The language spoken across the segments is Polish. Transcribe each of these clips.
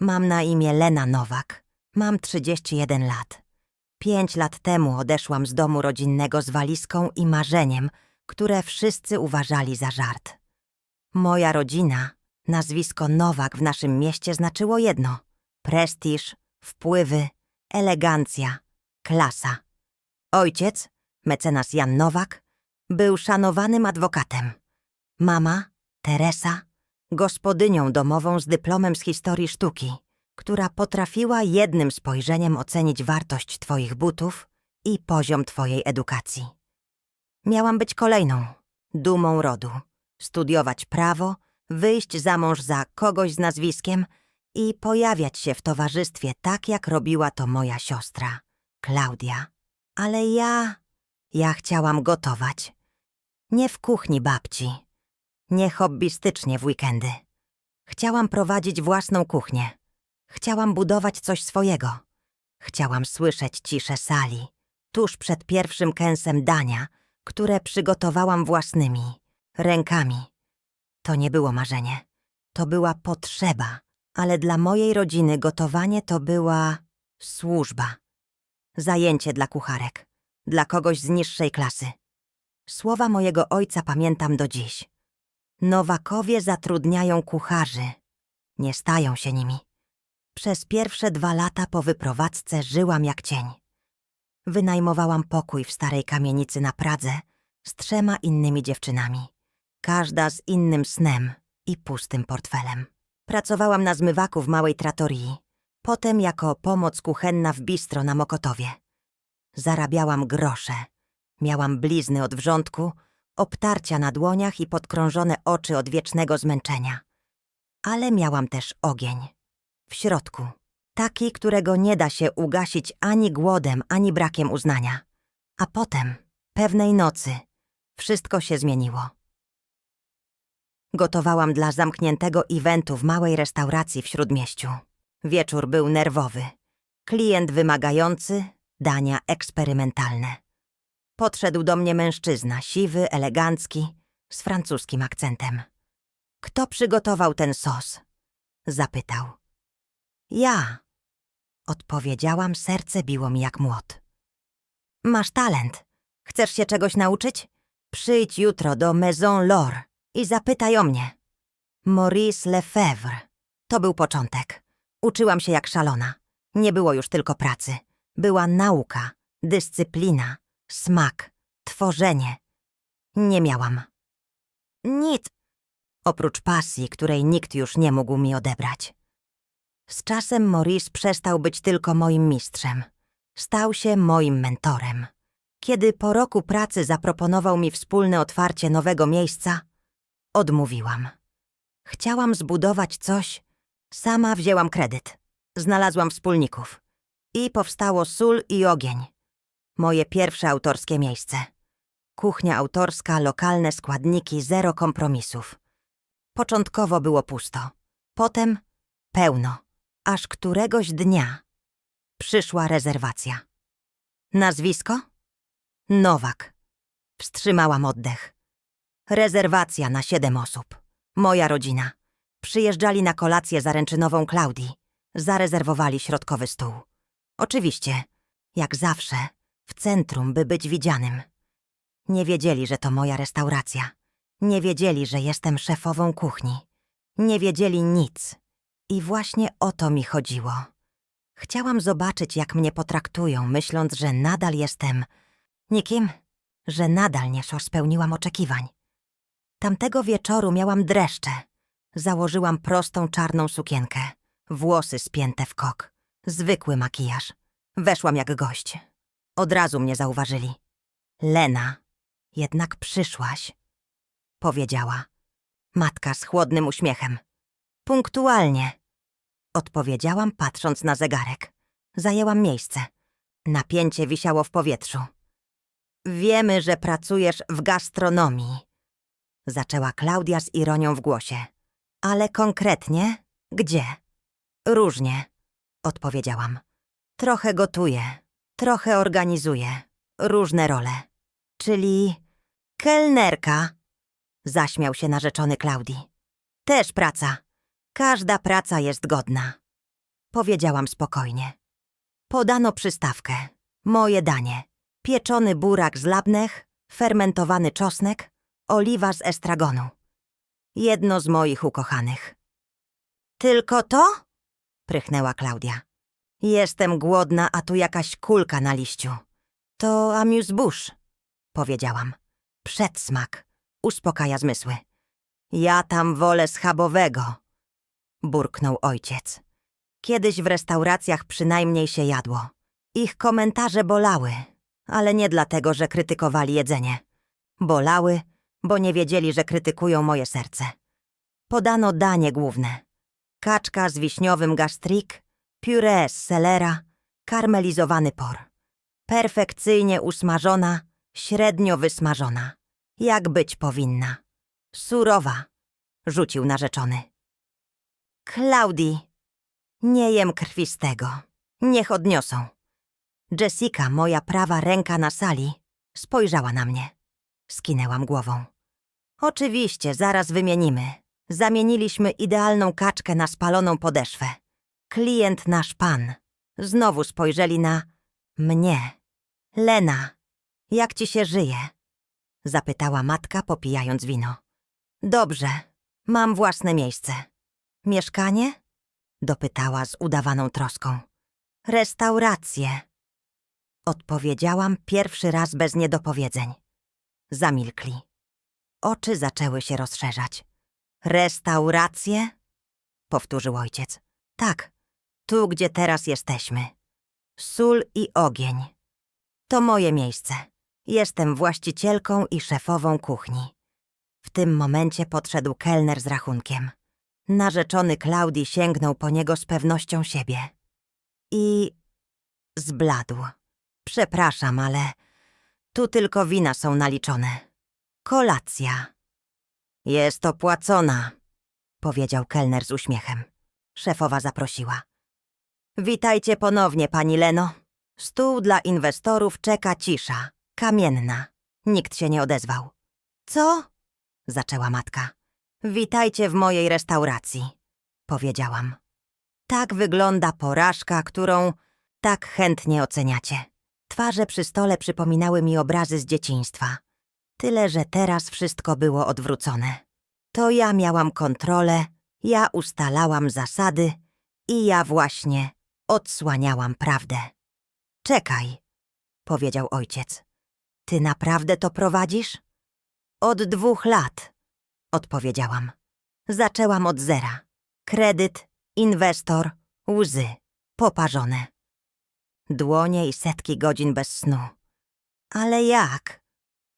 Mam na imię Lena Nowak. Mam 31 lat. Pięć lat temu odeszłam z domu rodzinnego z walizką i marzeniem, które wszyscy uważali za żart. Moja rodzina, nazwisko Nowak w naszym mieście znaczyło jedno: prestiż, wpływy, elegancja, klasa. Ojciec, mecenas Jan Nowak, był szanowanym adwokatem. Mama, Teresa, gospodynią domową z dyplomem z historii sztuki, która potrafiła jednym spojrzeniem ocenić wartość twoich butów i poziom twojej edukacji. Miałam być kolejną, dumą rodu, studiować prawo, wyjść za mąż za kogoś z nazwiskiem i pojawiać się w towarzystwie tak, jak robiła to moja siostra, Klaudia. Ale ja... ja chciałam gotować. Nie w kuchni babci. Nie hobbystycznie w weekendy. Chciałam prowadzić własną kuchnię. Chciałam budować coś swojego. Chciałam słyszeć ciszę sali, tuż przed pierwszym kęsem dania, które przygotowałam własnymi rękami. To nie było marzenie. To była potrzeba, ale dla mojej rodziny gotowanie to była służba. Zajęcie dla kucharek, dla kogoś z niższej klasy. Słowa mojego ojca pamiętam do dziś. Nowakowie zatrudniają kucharzy, nie stają się nimi. Przez pierwsze dwa lata po wyprowadzce żyłam jak cień. Wynajmowałam pokój w starej kamienicy na Pradze z trzema innymi dziewczynami. Każda z innym snem i pustym portfelem. Pracowałam na zmywaku w małej tratorii, potem jako pomoc kuchenna w bistro na Mokotowie. Zarabiałam grosze. Miałam blizny od wrzątku, obtarcia na dłoniach i podkrążone oczy od wiecznego zmęczenia. Ale miałam też ogień. W środku. Taki, którego nie da się ugasić ani głodem, ani brakiem uznania. A potem, pewnej nocy, wszystko się zmieniło. Gotowałam dla zamkniętego eventu w małej restauracji w Śródmieściu. Wieczór był nerwowy. Klient wymagający, dania eksperymentalne. Podszedł do mnie mężczyzna, siwy, elegancki, z francuskim akcentem. Kto przygotował ten sos? Zapytał. Ja. Odpowiedziałam, serce biło mi jak młot. Masz talent. Chcesz się czegoś nauczyć? Przyjdź jutro do Maison Lor i zapytaj o mnie. Maurice Lefebvre. To był początek. Uczyłam się jak szalona. Nie było już tylko pracy. Była nauka, dyscyplina, smak, tworzenie. Nie miałam. Nic. Oprócz pasji, której nikt już nie mógł mi odebrać. Z czasem Maurice przestał być tylko moim mistrzem. Stał się moim mentorem. Kiedy po roku pracy zaproponował mi wspólne otwarcie nowego miejsca, odmówiłam. Chciałam zbudować coś, sama wzięłam kredyt. Znalazłam wspólników. I powstało Sól i Ogień. Moje pierwsze autorskie miejsce. Kuchnia autorska, lokalne składniki, zero kompromisów. Początkowo było pusto. Potem pełno. Aż któregoś dnia przyszła rezerwacja. Nazwisko? Nowak. Wstrzymałam oddech. Rezerwacja na siedem osób. Moja rodzina. Przyjeżdżali na kolację zaręczynową Klaudii. Zarezerwowali środkowy stół. Oczywiście, jak zawsze, w centrum, by być widzianym. Nie wiedzieli, że to moja restauracja. Nie wiedzieli, że jestem szefową kuchni. Nie wiedzieli nic. I właśnie o to mi chodziło. Chciałam zobaczyć, jak mnie potraktują, myśląc, że nadal jestem nikim, że nadal nie spełniłam oczekiwań. Tamtego wieczoru miałam dreszcze. Założyłam prostą czarną sukienkę, włosy spięte w kok, zwykły makijaż. Weszłam jak gość. Od razu mnie zauważyli. Lena, jednak przyszłaś, powiedziała. Matka z chłodnym uśmiechem. Punktualnie, odpowiedziałam patrząc na zegarek. Zajęłam miejsce. Napięcie wisiało w powietrzu. Wiemy, że pracujesz w gastronomii, zaczęła Klaudia z ironią w głosie. Ale konkretnie, gdzie? Różnie, odpowiedziałam. Trochę gotuję, trochę organizuję, różne role. Czyli kelnerka, zaśmiał się narzeczony Klaudii. Też praca. Każda praca jest godna. powiedziałam spokojnie. Podano przystawkę. Moje danie. Pieczony burak z labnech, fermentowany czosnek, oliwa z estragonu. Jedno z moich ukochanych. Tylko to? prychnęła Klaudia. Jestem głodna, a tu jakaś kulka na liściu. To amuse-bouche, powiedziałam. Przedsmak. Uspokaja zmysły. Ja tam wolę schabowego, burknął ojciec. Kiedyś w restauracjach przynajmniej się jadło. Ich komentarze bolały, ale nie dlatego, że krytykowali jedzenie. Bolały, bo nie wiedzieli, że krytykują moje serce. Podano danie główne. Kaczka z wiśniowym gastrik, puree z selera, karmelizowany por. Perfekcyjnie usmażona, średnio wysmażona. Jak być powinna. Surowa, rzucił narzeczony. Klaudii, nie jem krwistego. Niech odniosą. Jessica, moja prawa ręka na sali, spojrzała na mnie. Skinęłam głową. Oczywiście, zaraz wymienimy. Zamieniliśmy idealną kaczkę na spaloną podeszwę. Klient nasz pan. Znowu spojrzeli na mnie. Lena, jak ci się żyje? Zapytała matka, popijając wino. Dobrze, mam własne miejsce. Mieszkanie? Dopytała z udawaną troską. Restaurację. Odpowiedziałam pierwszy raz bez niedopowiedzeń. Zamilkli. Oczy zaczęły się rozszerzać. Restaurację? Powtórzył ojciec. Tak, tu gdzie teraz jesteśmy. Sól i ogień. To moje miejsce. Jestem właścicielką i szefową kuchni. W tym momencie podszedł kelner z rachunkiem. Narzeczony Klaudii sięgnął po niego z pewnością siebie. I zbladł. Przepraszam, ale tu tylko wina są naliczone. Kolacja. Jest opłacona, powiedział kelner z uśmiechem. Szefowa zaprosiła. Witajcie ponownie, pani Leno. Stół dla inwestorów czeka cisza, kamienna. Nikt się nie odezwał. Co? zaczęła matka. Witajcie w mojej restauracji, powiedziałam. Tak wygląda porażka, którą tak chętnie oceniacie. Twarze przy stole przypominały mi obrazy z dzieciństwa. Tyle, że teraz wszystko było odwrócone. To ja miałam kontrolę, ja ustalałam zasady i ja właśnie odsłaniałam prawdę. Czekaj, powiedział ojciec. Ty naprawdę to prowadzisz? Od dwóch lat, odpowiedziałam. Zaczęłam od zera. Kredyt, inwestor, łzy, poparzone. Dłonie i setki godzin bez snu. Ale jak?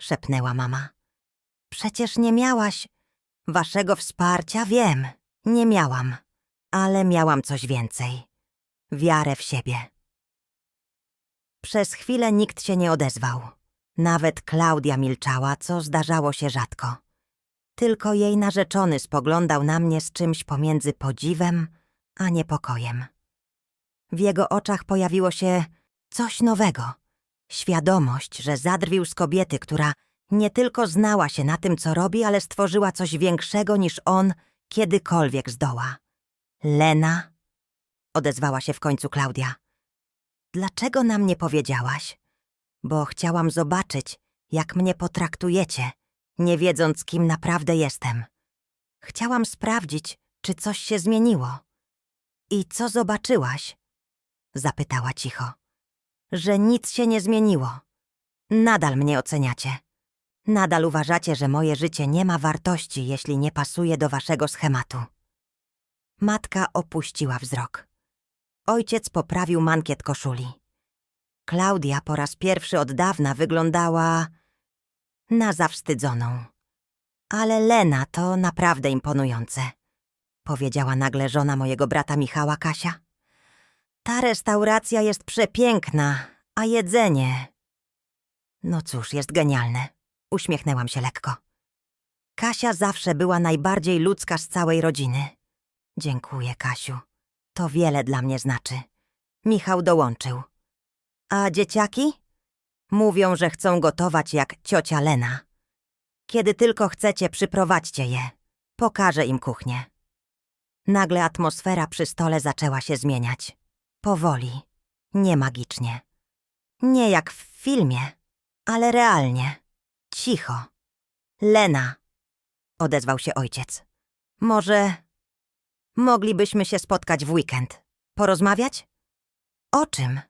szepnęła mama. Przecież nie miałaś waszego wsparcia, wiem. Nie miałam, ale miałam coś więcej. Wiarę w siebie. Przez chwilę nikt się nie odezwał. Nawet Klaudia milczała, co zdarzało się rzadko. Tylko jej narzeczony spoglądał na mnie z czymś pomiędzy podziwem a niepokojem. W jego oczach pojawiło się coś nowego. Świadomość, że zadrwił z kobiety, która nie tylko znała się na tym, co robi, ale stworzyła coś większego niż on kiedykolwiek zdoła. Lena? Odezwała się w końcu Klaudia. Dlaczego nam nie powiedziałaś? Bo chciałam zobaczyć, jak mnie potraktujecie, nie wiedząc, kim naprawdę jestem. Chciałam sprawdzić, czy coś się zmieniło. I co zobaczyłaś? Zapytała cicho. Że nic się nie zmieniło. Nadal mnie oceniacie. Nadal uważacie, że moje życie nie ma wartości, jeśli nie pasuje do waszego schematu. Matka opuściła wzrok. Ojciec poprawił mankiet koszuli. Klaudia po raz pierwszy od dawna wyglądała na zawstydzoną. Ale Lena to naprawdę imponujące, powiedziała nagle żona mojego brata Michała Kasia. Ta restauracja jest przepiękna, a jedzenie. No cóż, jest genialne. Uśmiechnęłam się lekko. Kasia zawsze była najbardziej ludzka z całej rodziny. Dziękuję, Kasiu. To wiele dla mnie znaczy. Michał dołączył. A dzieciaki? Mówią, że chcą gotować jak ciocia Lena. Kiedy tylko chcecie, przyprowadźcie je. Pokażę im kuchnię. Nagle atmosfera przy stole zaczęła się zmieniać. Powoli, nie magicznie. Nie jak w filmie, ale realnie. Cicho. Lena, odezwał się ojciec. Może moglibyśmy się spotkać w weekend. Porozmawiać? O czym?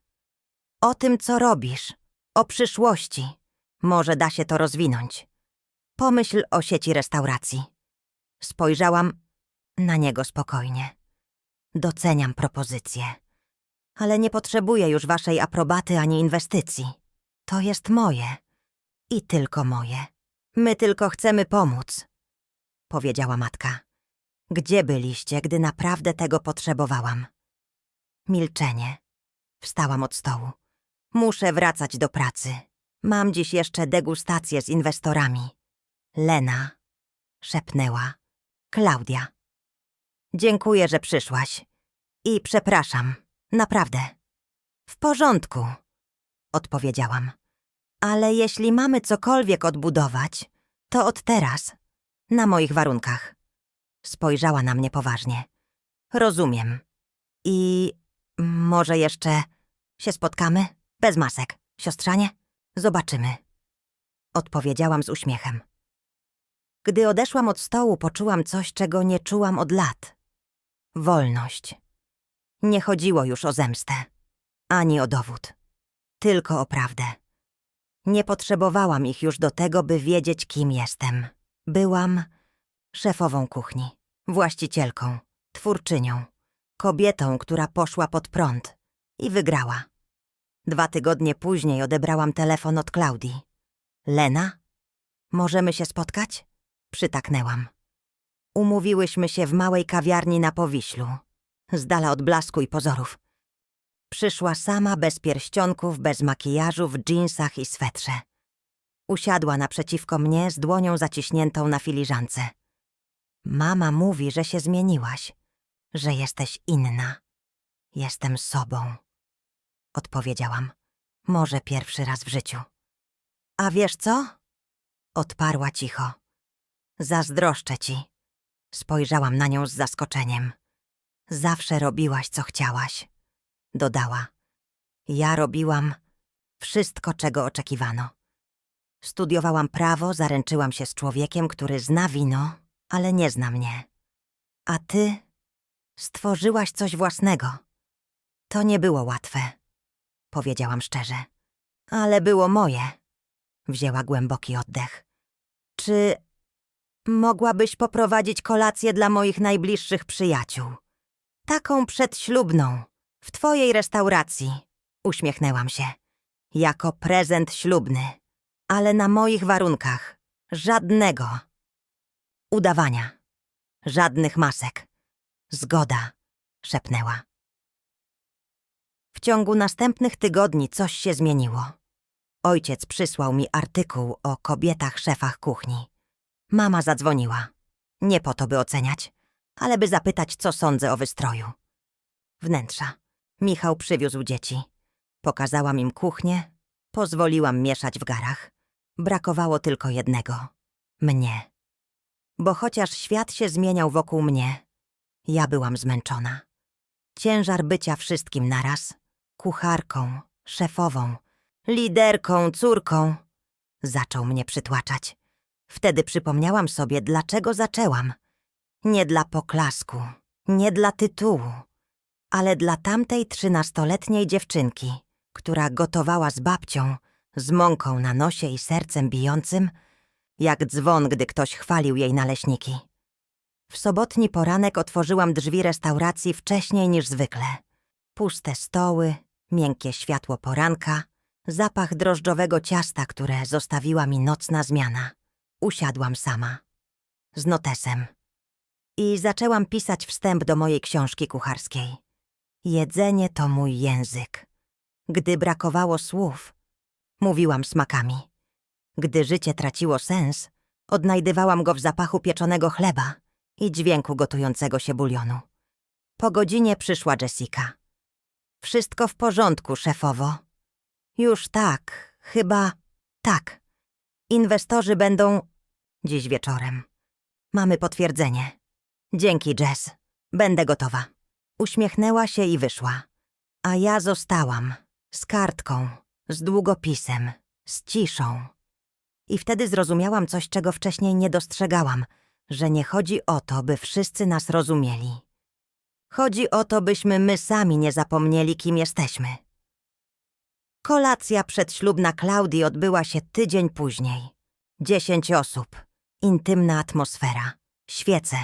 O tym, co robisz. O przyszłości. Może da się to rozwinąć. Pomyśl o sieci restauracji. Spojrzałam na niego spokojnie. Doceniam propozycję. Ale nie potrzebuję już waszej aprobaty ani inwestycji. To jest moje. I tylko moje. My tylko chcemy pomóc, powiedziała matka. Gdzie byliście, gdy naprawdę tego potrzebowałam? Milczenie. Wstałam od stołu. Muszę wracać do pracy. Mam dziś jeszcze degustację z inwestorami. Lena, szepnęła. Klaudia. Dziękuję, że przyszłaś. I przepraszam, naprawdę. W porządku, odpowiedziałam. Ale jeśli mamy cokolwiek odbudować, to od teraz, na moich warunkach. Spojrzała na mnie poważnie. Rozumiem. I może jeszcze się spotkamy? Bez masek, siostrzanie? Zobaczymy. Odpowiedziałam z uśmiechem. Gdy odeszłam od stołu, poczułam coś, czego nie czułam od lat. Wolność. Nie chodziło już o zemstę, ani o dowód, tylko o prawdę. Nie potrzebowałam ich już do tego, by wiedzieć, kim jestem. Byłam szefową kuchni, właścicielką, twórczynią, kobietą, która poszła pod prąd i wygrała. Dwa tygodnie później odebrałam telefon od Klaudii. Lena? Możemy się spotkać? Przytaknęłam. Umówiłyśmy się w małej kawiarni na Powiślu, z dala od blasku i pozorów. Przyszła sama, bez pierścionków, bez makijażu, w dżinsach i swetrze. Usiadła naprzeciwko mnie z dłonią zaciśniętą na filiżance. Mama mówi, że się zmieniłaś, że jesteś inna. Jestem sobą. Odpowiedziałam. Może pierwszy raz w życiu. A wiesz co? Odparła cicho. Zazdroszczę ci. Spojrzałam na nią z zaskoczeniem. Zawsze robiłaś, co chciałaś. Dodała. Ja robiłam wszystko, czego oczekiwano. Studiowałam prawo, zaręczyłam się z człowiekiem, który zna wino, ale nie zna mnie. A ty stworzyłaś coś własnego. To nie było łatwe, powiedziałam szczerze. Ale było moje. Wzięła głęboki oddech. Czy mogłabyś poprowadzić kolację dla moich najbliższych przyjaciół? Taką przedślubną, w twojej restauracji. Uśmiechnęłam się. Jako prezent ślubny, ale na moich warunkach. Żadnego. Udawania. Żadnych masek. Zgoda, szepnęła. W ciągu następnych tygodni coś się zmieniło. Ojciec przysłał mi artykuł o kobietach szefach kuchni. Mama zadzwoniła. Nie po to, by oceniać, ale by zapytać, co sądzę o wystroju. Wnętrza. Michał przywiózł dzieci. Pokazałam im kuchnię, pozwoliłam mieszać w garach. Brakowało tylko jednego mnie. Bo chociaż świat się zmieniał wokół mnie, ja byłam zmęczona. Ciężar bycia wszystkim naraz kucharką, szefową, liderką, córką zaczął mnie przytłaczać. Wtedy przypomniałam sobie, dlaczego zaczęłam. Nie dla poklasku, nie dla tytułu, ale dla tamtej trzynastoletniej dziewczynki, która gotowała z babcią, z mąką na nosie i sercem bijącym, jak dzwon, gdy ktoś chwalił jej naleśniki. W sobotni poranek otworzyłam drzwi restauracji wcześniej niż zwykle. Puste stoły, miękkie światło poranka, zapach drożdżowego ciasta, które zostawiła mi nocna zmiana. Usiadłam sama. Z notesem. I zaczęłam pisać wstęp do mojej książki kucharskiej. Jedzenie to mój język. Gdy brakowało słów, mówiłam smakami. Gdy życie traciło sens, odnajdywałam go w zapachu pieczonego chleba i dźwięku gotującego się bulionu. Po godzinie przyszła Jessica. Wszystko w porządku, szefowo. Już tak, chyba tak. Inwestorzy będą dziś wieczorem. Mamy potwierdzenie. Dzięki, Jess. Będę gotowa. Uśmiechnęła się i wyszła. A ja zostałam. Z kartką, z długopisem, z ciszą. I wtedy zrozumiałam coś, czego wcześniej nie dostrzegałam, że nie chodzi o to, by wszyscy nas rozumieli. Chodzi o to, byśmy my sami nie zapomnieli, kim jesteśmy. Kolacja przedślubna Klaudii odbyła się tydzień później. Dziesięć osób, intymna atmosfera, świece,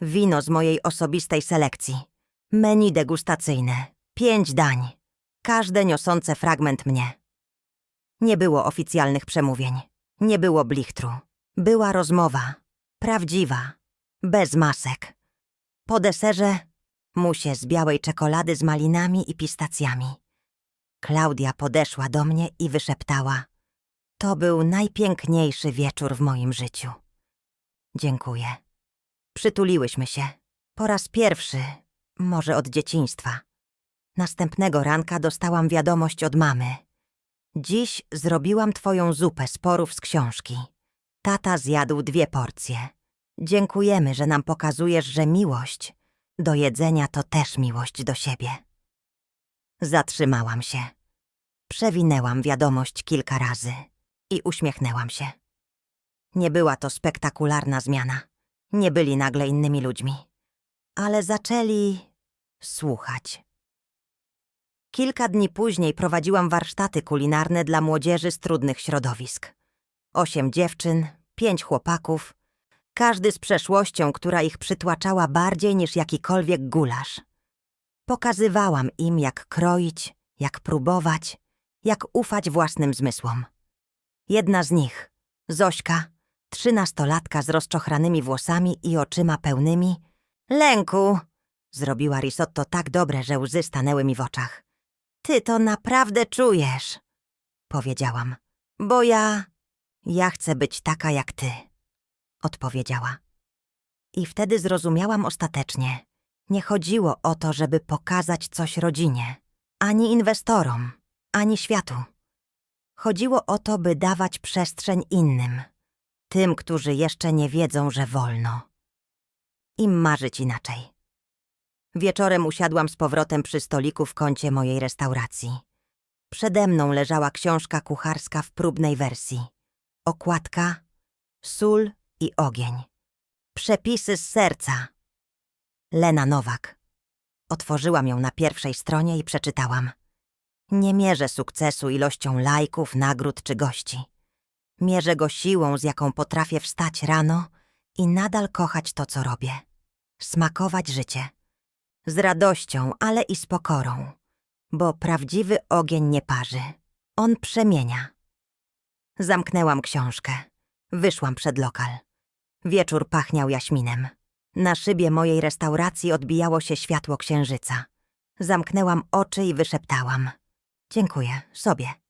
wino z mojej osobistej selekcji, menu degustacyjne, pięć dań, każde niosące fragment mnie. Nie było oficjalnych przemówień, nie było blichtru. Była rozmowa, prawdziwa, bez masek. Po deserze musie z białej czekolady z malinami i pistacjami. Klaudia podeszła do mnie i wyszeptała: To był najpiękniejszy wieczór w moim życiu. Dziękuję. Przytuliłyśmy się. Po raz pierwszy, może od dzieciństwa. Następnego ranka dostałam wiadomość od mamy. Dziś zrobiłam twoją zupę z porów z książki. Tata zjadł dwie porcje. Dziękujemy, że nam pokazujesz, że miłość do jedzenia to też miłość do siebie. Zatrzymałam się. Przewinęłam wiadomość kilka razy i uśmiechnęłam się. Nie była to spektakularna zmiana. Nie byli nagle innymi ludźmi. Ale zaczęli słuchać. Kilka dni później prowadziłam warsztaty kulinarne dla młodzieży z trudnych środowisk. Osiem dziewczyn, pięć chłopaków, każdy z przeszłością, która ich przytłaczała bardziej niż jakikolwiek gulasz. Pokazywałam im, jak kroić, jak próbować, jak ufać własnym zmysłom. Jedna z nich, Zośka, trzynastolatka z rozczochranymi włosami i oczyma pełnymi, lęku, zrobiła risotto tak dobre, że łzy stanęły mi w oczach. Ty to naprawdę czujesz, powiedziałam, bo ja, ja chcę być taka jak ty, odpowiedziała. I wtedy zrozumiałam ostatecznie. Nie chodziło o to, żeby pokazać coś rodzinie, ani inwestorom, ani światu. Chodziło o to, by dawać przestrzeń innym, tym, którzy jeszcze nie wiedzą, że wolno. Im marzyć inaczej. Wieczorem usiadłam z powrotem przy stoliku w kącie mojej restauracji. Przede mną leżała książka kucharska w próbnej wersji. Okładka, sól i ogień. Przepisy z serca. Lena Nowak. Otworzyłam ją na pierwszej stronie i przeczytałam. Nie mierzę sukcesu ilością lajków, nagród czy gości. Mierzę go siłą, z jaką potrafię wstać rano i nadal kochać to, co robię. Smakować życie. Z radością, ale i z pokorą. Bo prawdziwy ogień nie parzy. On przemienia. Zamknęłam książkę. Wyszłam przed lokal. Wieczór pachniał jaśminem. Na szybie mojej restauracji odbijało się światło księżyca. Zamknęłam oczy i wyszeptałam. Dziękuję, sobie.